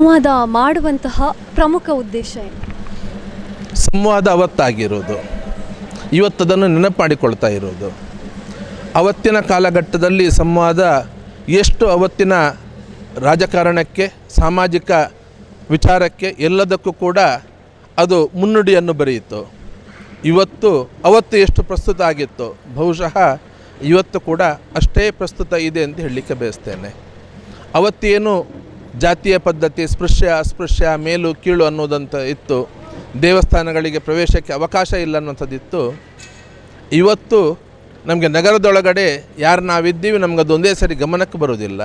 ಸಂವಾದ ಮಾಡುವಂತಹ ಪ್ರಮುಖ ಉದ್ದೇಶ ಏನು? ಸಂವಾದ ಅವತ್ತಾಗಿರೋದು. ಇವತ್ತದನ್ನು ಅದನ್ನು ನೆನಪಾಡಿಕೊಳ್ತಾ ಇರೋದು. ಅವತ್ತಿನ ಕಾಲಘಟ್ಟದಲ್ಲಿ ಸಂವಾದ ಎಷ್ಟು ಅವತ್ತಿನ ರಾಜಕಾರಣಕ್ಕೆ, ಸಾಮಾಜಿಕ ವಿಚಾರಕ್ಕೆ ಎಲ್ಲದಕ್ಕೂ ಕೂಡ ಅದು ಮುನ್ನುಡಿಯನ್ನು ಬರೆಯಿತು. ಇವತ್ತು, ಅವತ್ತು ಎಷ್ಟು ಪ್ರಸ್ತುತ ಆಗಿತ್ತು? ಬಹುಶಃ ಇವತ್ತು ಕೂಡ ಅಷ್ಟೇ ಪ್ರಸ್ತುತ ಇದೆ ಅಂತ ಹೇಳಲಿಕ್ಕೆ ಬಯಸ್ತೇನೆ. ಅವತ್ತೇನು ಜಾತಿಯ ಪದ್ಧತಿ, ಸ್ಪೃಶ್ಯ, ಅಸ್ಪೃಶ್ಯ, ಮೇಲು, ಕೀಳು ಅನ್ನೋದಂತ ಇತ್ತು. ದೇವಸ್ಥಾನಗಳಿಗೆ ಪ್ರವೇಶಕ್ಕೆ ಅವಕಾಶ ಇಲ್ಲ ಅನ್ನೋಂಥದ್ದಿತ್ತು ಇವತ್ತು ನಮಗೆ ನಗರದೊಳಗಡೆ ಯಾರು ನಾವಿದ್ದೀವಿ ನಮ್ಗೆ ಅದೊಂದೇ ಸರಿ ಗಮನಕ್ಕೆ ಬರೋದಿಲ್ಲ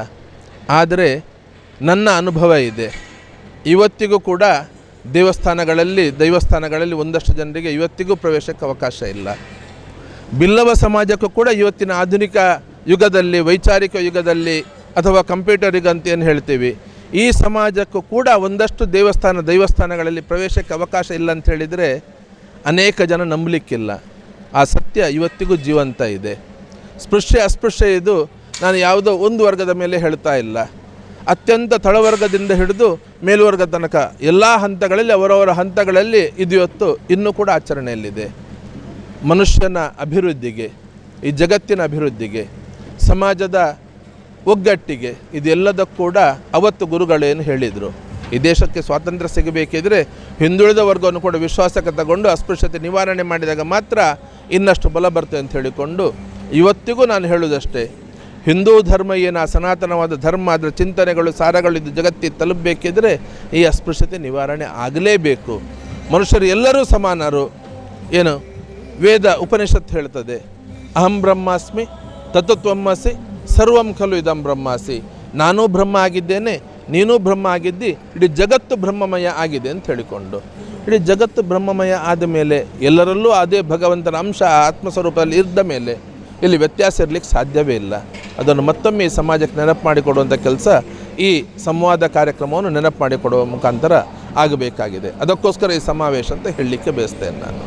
ಆದರೆ ನನ್ನ ಅನುಭವ ಇದೆ. ಇವತ್ತಿಗೂ ಕೂಡ ದೇವಸ್ಥಾನಗಳಲ್ಲಿ, ದೈವಸ್ಥಾನಗಳಲ್ಲಿ ಒಂದಷ್ಟು ಜನರಿಗೆ ಇವತ್ತಿಗೂ ಪ್ರವೇಶಕ್ಕೆ ಅವಕಾಶ ಇಲ್ಲ. ಬಿಲ್ಲವ ಸಮಾಜಕ್ಕೂ ಕೂಡ ಇವತ್ತಿನ ಆಧುನಿಕ ಯುಗದಲ್ಲಿ, ವೈಚಾರಿಕ ಯುಗದಲ್ಲಿ ಅಥವಾ ಕಂಪ್ಯೂಟರ್ ಯುಗ ಅಂತ ಏನು ಹೇಳ್ತೀವಿ ಈ ಸಮಾಜಕ್ಕೂ ಕೂಡ ಒಂದಷ್ಟು ದೇವಸ್ಥಾನ, ದೈವಸ್ಥಾನಗಳಲ್ಲಿ ಪ್ರವೇಶಕ್ಕೆ ಅವಕಾಶ ಇಲ್ಲ ಅಂತ ಹೇಳಿದರೆ ಅನೇಕ ಜನ ನಂಬಲಿಕ್ಕಿಲ್ಲ. ಆ ಸತ್ಯ ಇವತ್ತಿಗೂ ಜೀವಂತ ಇದೆ. ಸ್ಪೃಶ್ಯ, ಅಸ್ಪೃಶ್ಯ ಇದು ನಾನು ಯಾವುದೋ ಒಂದು ವರ್ಗದ ಮೇಲೆ ಹೇಳ್ತಾ ಇಲ್ಲ. ಅತ್ಯಂತ ತಳವರ್ಗದಿಂದ ಹಿಡಿದು ಮೇಲ್ವರ್ಗ ತನಕ ಎಲ್ಲ ಹಂತಗಳಲ್ಲಿ, ಅವರವರ ಹಂತಗಳಲ್ಲಿ ಇದು ಇವತ್ತು ಇನ್ನೂ ಕೂಡ ಆಚರಣೆಯಲ್ಲಿದೆ. ಮನುಷ್ಯನ ಅಭಿವೃದ್ಧಿಗೆ, ಈ ಜಗತ್ತಿನ ಅಭಿವೃದ್ಧಿಗೆ, ಸಮಾಜದ ಒಗ್ಗಟ್ಟಿಗೆ ಇದೆಲ್ಲದಕ್ಕೂ ಕೂಡ ಅವತ್ತು ಗುರುಗಳೇನು ಹೇಳಿದರು. ಈ ದೇಶಕ್ಕೆ ಸ್ವಾತಂತ್ರ್ಯ ಸಿಗಬೇಕಿದ್ರೆ ಹಿಂದುಳಿದ ವರ್ಗವನ್ನು ಕೂಡ ವಿಶ್ವಾಸಕ್ಕೆ ತಗೊಂಡು ಅಸ್ಪೃಶ್ಯತೆ ನಿವಾರಣೆ ಮಾಡಿದಾಗ ಮಾತ್ರ ಇನ್ನಷ್ಟು ಬಲ ಬರ್ತದೆ ಅಂತ ಹೇಳಿಕೊಂಡು ಇವತ್ತಿಗೂ ನಾನು ಹೇಳುವುದಷ್ಟೇ. ಹಿಂದೂ ಧರ್ಮ ಏನು ಆ ಸನಾತನವಾದ ಧರ್ಮ ಅದರ ಚಿಂತನೆಗಳು, ಸಾರಗಳು ಇದು ಜಗತ್ತಿಗೆ ತಲುಪಬೇಕಿದ್ರೆ ಈ ಅಸ್ಪೃಶ್ಯತೆ ನಿವಾರಣೆ ಆಗಲೇಬೇಕು. ಮನುಷ್ಯರು ಎಲ್ಲರೂ ಸಮಾನರು. ಏನು ವೇದ ಉಪನಿಷತ್ತು ಹೇಳ್ತದೆ, ಅಹಂ ಬ್ರಹ್ಮಾಸ್ಮಿ ತತ್ವಮಸಿ ಸರ್ವಂ ಖಲು ಇದಂ ಬ್ರಹ್ಮಾಸಿ. ನಾನೂ ಬ್ರಹ್ಮ ಆಗಿದ್ದೇನೆ, ನೀನೂ ಬ್ರಹ್ಮ ಆಗಿದ್ದಿ, ಇಡೀ ಜಗತ್ತು ಬ್ರಹ್ಮಮಯ ಆಗಿದೆ ಅಂತ ಹೇಳಿಕೊಂಡು. ಇಡೀ ಜಗತ್ತು ಬ್ರಹ್ಮಮಯ ಆದ ಮೇಲೆ ಎಲ್ಲರಲ್ಲೂ ಅದೇ ಭಗವಂತನ ಅಂಶ ಆತ್ಮಸ್ವರೂಪದಲ್ಲಿ ಇದ್ದ ಮೇಲೆ ಇಲ್ಲಿ ವ್ಯತ್ಯಾಸ ಇರಲಿಕ್ಕೆ ಸಾಧ್ಯವೇ ಇಲ್ಲ. ಅದನ್ನು ಮತ್ತೊಮ್ಮೆ ಈ ಸಮಾಜಕ್ಕೆ ನೆನಪು ಮಾಡಿಕೊಡುವಂಥ ಕೆಲಸ ಈ ಸಂವಾದ ಕಾರ್ಯಕ್ರಮವನ್ನು ನೆನಪು ಮಾಡಿಕೊಡುವ ಮುಖಾಂತರ ಆಗಬೇಕಾಗಿದೆ. ಅದಕ್ಕೋಸ್ಕರ ಈ ಸಮಾವೇಶ ಅಂತ ಹೇಳಲಿಕ್ಕೆ ಬಯಸ್ತೇನೆ ನಾನು.